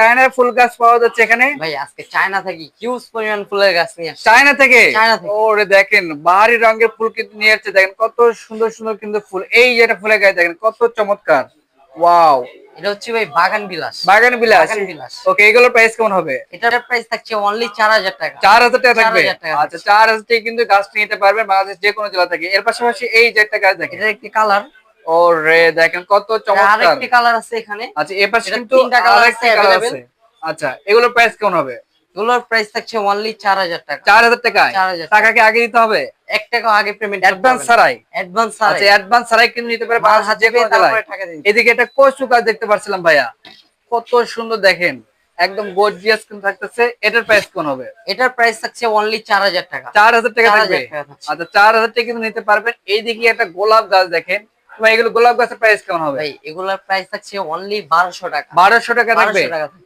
চায়নার ফুল গাছ পাওয়া যাচ্ছে এখানে। ভাই আজকে চায়না থেকে হিউজ পরিমাণ ফুলের গাছ নিয়ে আসছে। চায়না থেকে? চায়না থেকে। ওরে দেখেন বাহারি রঙের ফুল কিন্তু নিয়ে আসছে। দেখেন কত সুন্দর সুন্দর কিন্তু ফুল। এই যেটা ফুলের গাছ দেখেন কত চমৎকার। ওয়াও এটা হচ্ছে ভাই বাগান বিলাস। বাগান বিলাস। বাগান বিলাস। ওকে এগুলোর প্রাইস কেমন হবে? এটার প্রাইস থাকছে অনলি চার হাজার টাকা। চার হাজার টাকা থাকবে? আচ্ছা চার হাজার টাকা কিন্তু গাছটা নিতে পারবেন বাংলাদেশ যে কোনো জেলা থেকে। এর পাশাপাশি এই যে একটা গাছ দেখেন। এটার একটি কালার ওরে দেখেন কত চমৎকার। আরেকটি কালার আছে এখানে। আচ্ছা এর পাশে কিন্তু আরেকটি কালার আছে। আচ্ছা এগুলোর প্রাইস কেমন হবে? এগুলোর প্রাইস থাকছে অনলি চার হাজার টাকা। চার হাজার টাকায়? 4,000 টাকা। কি আগে দিতে হবে? এক টাকা আগে পেমেন্ট অ্যাডভান্স ছাড়াই? অ্যাডভান্স আচ্ছা অ্যাডভান্স ছাড়াই কিন্তু নিতে পারে মাল বাংলাদেশের হাতে যে কোনো পেয়ে তারপরে টাকা দিন এদিকে একটা কচু দেখতে পাচ্ছিলাম ভাইয়া। কত সুন্দর দেখেন। একদম গর্জিয়াস কিন্তু থাকতেছে। এটার প্রাইস কোন হবে? এটার প্রাইস থাকছে অনলি চার হাজার টাকা। চার হাজার টাকা থাকবে। আচ্ছা চার হাজার টাকা কিন্তু নিতে পারবেন। এইদিকে একটা গোলাপ গাছ দেখেন। ভাই এগুলো গোলাপ গাছের প্রাইস কেমন হবে? ভাই এগুলোর প্রাইস থাকছে অনলি বারোশো টাকা। বারোশো টাকা থাকবে? 1200 টাকা থাকবে।